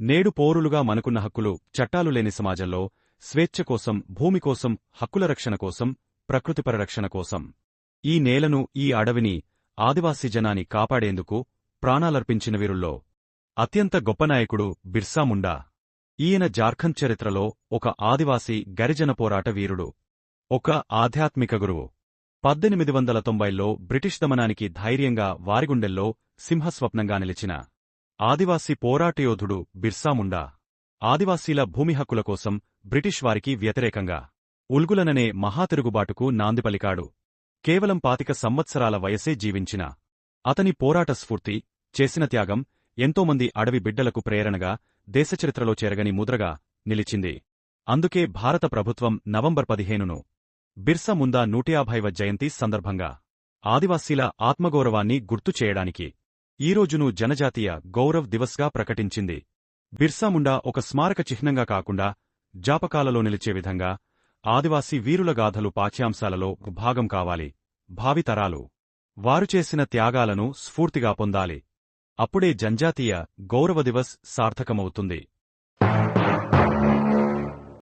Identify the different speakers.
Speaker 1: నేడు పౌరులుగా మనకున్న హక్కులు చట్టాలు లేని సమాజంలో స్వేచ్ఛ కోసం భూమి కోసం హక్కుల రక్షణ కోసం ప్రకృతి పరిరక్షణ కోసం. ఈ నేలను ఈ అడవిని ఆదివాసీ జనాన్ని కాపాడేందుకు ప్రాణాలర్పించిన వీరుల్లో అత్యంత గొప్ప నాయకుడు బిర్సాముండా ఈయన జార్ఖండ్ చరిత్రలో ఒక ఆదివాసీ గరిజన పోరాట వీరుడు ఒక ఆధ్యాత్మిక గురువు. పద్దెనిమిది వందల తొంభైలో బ్రిటిష్ దమనానికి ధైర్యంగా వారిగుండెల్లో సింహస్వప్నంగా నిలిచిన ఆదివాసీ పోరాటయోధుడు బిర్సాముండా ఆదివాసీల భూమి హక్కుల కోసం బ్రిటిష్ వారికి వ్యతిరేకంగా ఉల్గులననే మహాతిరుగుబాటుకు నాందిపలికాడు. కేవలం పాతిక సంవత్సరాల వయసే జీవించిన అతని పోరాట స్ఫూర్తి చేసిన త్యాగం ఎంతోమంది అడవి బిడ్డలకు ప్రేరణగా దేశచరిత్రలో చేరగని ముద్రగా నిలిచింది. అందుకే భారత ప్రభుత్వం నవంబర్ పదిహేనును బిర్సా ముందా నూట యాభైవ జయంతి సందర్భంగా ఆదివాసీల ఆత్మగౌరవాన్ని గుర్తు చేయడానికి ఈ జనజాతీయ గౌరవ్ దివస్గా ప్రకటించింది. బిర్సాముండా ఒక స్మారక చిహ్నంగా కాకుండా జాపకాలలో నిలిచే విధంగా ఆదివాసీ వీరుల గాథలు పాఠ్యాంశాలలో భాగం కావాలి. భావితరాలు వారు చేసిన త్యాగాలను స్ఫూర్తిగా పొందాలి. అప్పుడే జంజాతీయ గౌరవ దివస్ సార్థకమవుతుంది.